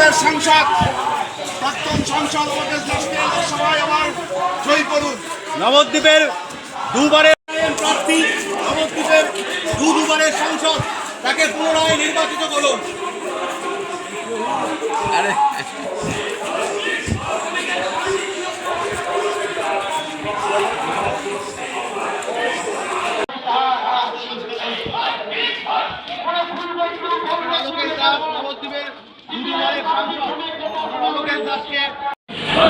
দুবারের সাংসদ প্রাক্তন সাংসদ অমরকেশ দাসকে লোকসভায় আবার জয়ী করুন। নবদ্বীপের দুবারের প্রার্থী নবদ্বীপের দু দুবারের সাংসদ তাকে পুনরায় নির্বাচিত করুন। অলোকেশ দাস নবদ্বীপের দু দুবারের সাংসদ অলোকেশ দাসকে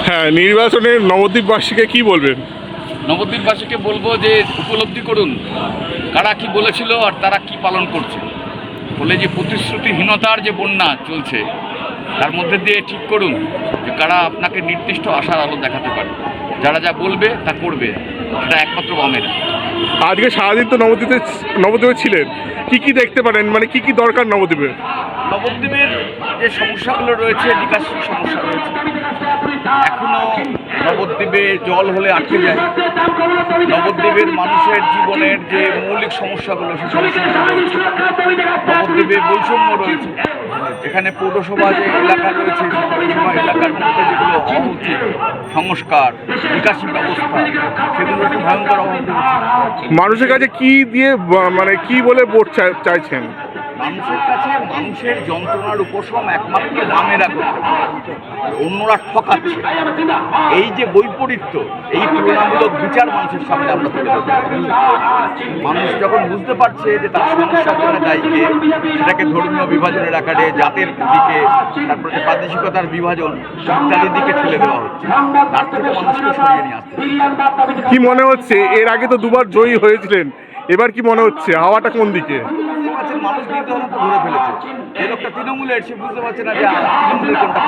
হ্যাঁ নির্বাচনে নবদ্বীপবাসীকে কি বলবেন? নবদ্বীপবাসীকে বলব যে উপলব্ধি করুন, কারা কি বলেছিল আর তারা কি পালন করছে। বলে যে প্রতিশ্রুতিহীনতার যে বন্যা চলছে, তার মধ্যে দিয়ে ঠিক করুন যে কারা আপনাকে নির্দিষ্ট আশার আলো দেখাতে পারে। যারা যা বলবে, তা করবে। সেটা একমাত্র বামেরা। আজকে সারাদিন তো নবদ্বীপে নবদ্বীপে ছিলেন। কি কি দেখতে পারেন? মানে কি কি দরকার নবদ্বীপে? নবদ্বীপের যে সমস্যাগুলো রয়েছে, নিকাশি সমস্যা রয়েছে। এখনও নবদ্বীপে জল হলে আটকে যায়। নবদ্বীপের মানুষের জীবনের যে মৌলিক সমস্যাগুলো, সেই সমস্যাগুলো নবদ্বীপে বৈষম্য রয়েছে। এখানে পৌরসভা যে এলাকা রয়েছে পৌরসভা এলাকার মধ্যে যেগুলো সংস্কার ব্যবস্থা সেগুলো একটু ভয়ঙ্কর মানুষের কাছে কি দিয়ে মানে কি বলে ভোট চাইছেন? মানুষের কাছে মানুষের যন্ত্রণার উপশম একমাত্র বামেরা করতে অন্যরা ঠকাচ্ছে। এই যে বৈপরীত্য, এই তুলনামূলক বিচার মানুষের সামনে আমরা তুলে মানুষ যখন বুঝতে পারছে যে তার সমস্যার জন্য দায়ী কে, সেটাকে ধর্মীয় বিভাজনের আকারে, জাতের দিকে, তারপরে প্রাদেশিকতার বিভাজন, ইত্যাদির দিকে ঠেলে দেওয়া হচ্ছে। তার থেকে মানুষকে সরিয়ে নিয়ে আসতে। কি মনে হচ্ছে? এর আগে তো দুবার জয়ী হয়েছিলেন। এবার কি মনে হচ্ছে? হাওয়াটা কোন দিকে? ফেলেছে। যে লোকটা তৃণমূলের, সে বুঝতে পারছে না তৃণমূলের কোনটা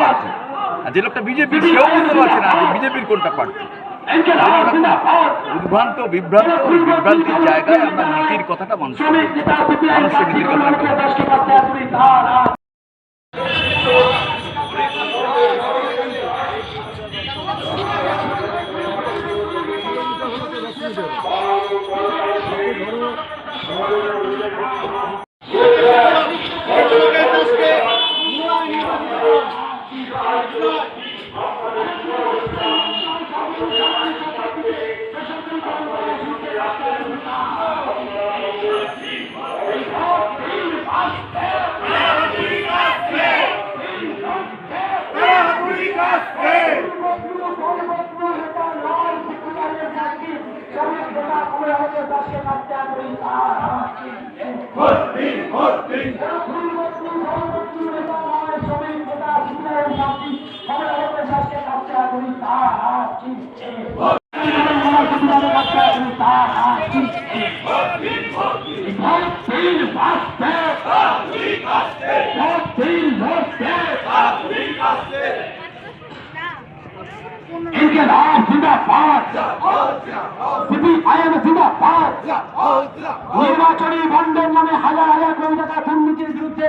আর লোকটা বিজেপি সেও বুঝতে পারছে না যে বিজেপির কোনটা প্রার্থী উদ্ভ্রান্ত, বিভ্রান্ত বিভ্রান্তির জায়গায় আমরা নীতির কথাটা মানুষ মানুষের নীতির কথাটা অলোকেশ সিপিআইএম জিন্দাবাদ নির্বাচনী বন্ডের নামে হাজার হাজার কোটি টাকা দুর্নীতির বিরুদ্ধে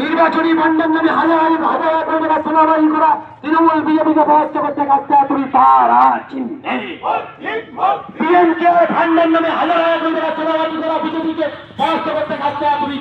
নির্বাচনী বন্ডের নামে হাজার হাজার হাজার কোটি টাকা তোলাবাড়ি করা তৃণমূল বিজেপিকে পরাস্ত করতে কাত্যাতুরি তারা চিহ্নে পিএমকে ফান্ডের নামে হাজার হাজার কোটি টাকা তোলাবাড়ি করা বিজেপিকে পরাস্ত করতে কাত্যাতুরি